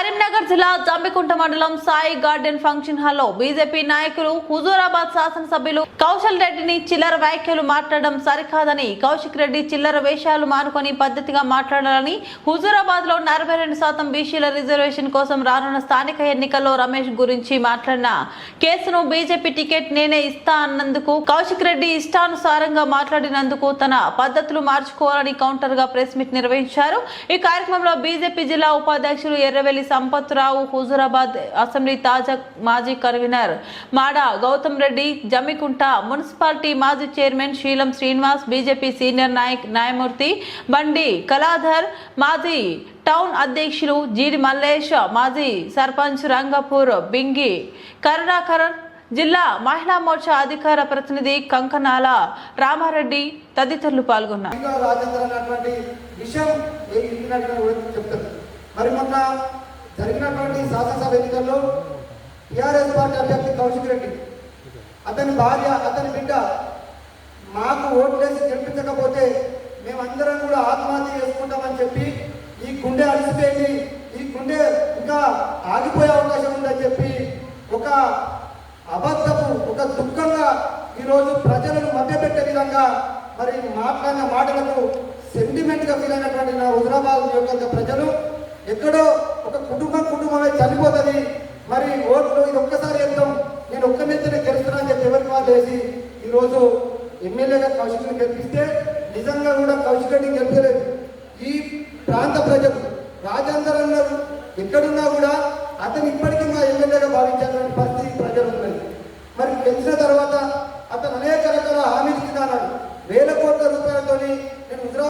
కరీంనగర్ జిల్లా జంబికుంట మండలం Sai garden function హాల్లో బీజేపీ నాయకులు హుజూరాబాద్ శాసనసభ్యులు కౌశల్ రెడ్డిని చిల్లర వ్యాఖ్యలు మాట్లాడడం సరికాదని కౌశిక్ రెడ్డి చిల్లర వేషాలు మానుకొని పద్ధతిగా మాట్లాడాలని హుజూరాబాద్లో నలభై రెండు శాతం బీసీల రిజర్వేషన్ కోసం రానున్న స్థానిక ఎన్నికల్లో రమేష్ గురించి మాట్లాడిన కేసును బీజేపీ టికెట్ నేనే ఇస్తా అన్నందుకు కౌశిక్ రెడ్డి ఇష్టానుసారంగా మాట్లాడినందుకు తన పద్ధతులు మార్చుకోవాలని కౌంటర్గా ప్రెస్ మీట్ నిర్వహించారు. ఈ కార్యక్రమంలో బీజేపీ జిల్లా ఉపాధ్యక్షులు ఎర్రవెల్లి సంపత్రావు హుజూరాబాద్ అసెంబ్లీ తాజా మాజీ కన్వీనర్. మాడ గౌతమ్ రెడ్డి జమ్మికుంట మున్సిపాలిటీ మాజీ chairman Seelam Srinivas BJP senior Naik న్యాయమూర్తి బండి కళాధర్ మాజీ టౌన్ అధ్యక్షులు జీడి మల్లేష్ మాజీ సర్పంచ్ రంగపూర్ బింగి కరుణాకర్ జిల్లా మహిళా మోర్చా అధికార ప్రతినిధి కంకనాల రామారెడ్డి తదితరులు పాల్గొన్నారు. మరి మొన్న జరిగినటువంటి శాసనసభ ఎన్నికల్లో టిఆర్ఎస్ పార్టీ అభ్యర్థి కౌశిక్ రెడ్డి. అతని భార్య అతని బిడ్డ మాకు ఓట్లేసి గెలిపించకపోతే మేమందరం కూడా ఆత్మహత్య చేసుకుంటామని చెప్పి ఈ గుండె అలసిపోయింది. ఈ గుండె ఇంకా ఆగిపోయే అవకాశం ఉందని చెప్పి ఒక అబద్ధపు ఒక దుఃఖంగా ఈరోజు ప్రజలను మభ్యపెట్టే విధంగా మరి మాట్లాడిన మాటలకు సెంటిమెంట్గా ఫీల్ అయినటువంటి నా హుజరాబాద్ నియోజకవర్గ ప్రజలు ఎక్కడో ఒక కుటుంబం కుటుంబమే చనిపోతుంది. మరి ఓట్లు ఇది ఒక్కసారి వెళ్తాం నేను ఒక్క నెత్తిన గెలుస్తున్నా అని చెప్పి ఎవరికి వాళ్ళు వేసి ఈరోజు ఎమ్మెల్యేగా కౌశిక్ గెలిపిస్తే నిజంగా కూడా కౌశిక్ రెడ్డి గెలిపలేదు. ఈ ప్రాంత ప్రజలు రాజేందర్ అన్నారు ఎక్కడున్నా కూడా అతను ఇప్పటికీ మా ఎమ్మెల్యేగా భావించాలని పరిస్థితి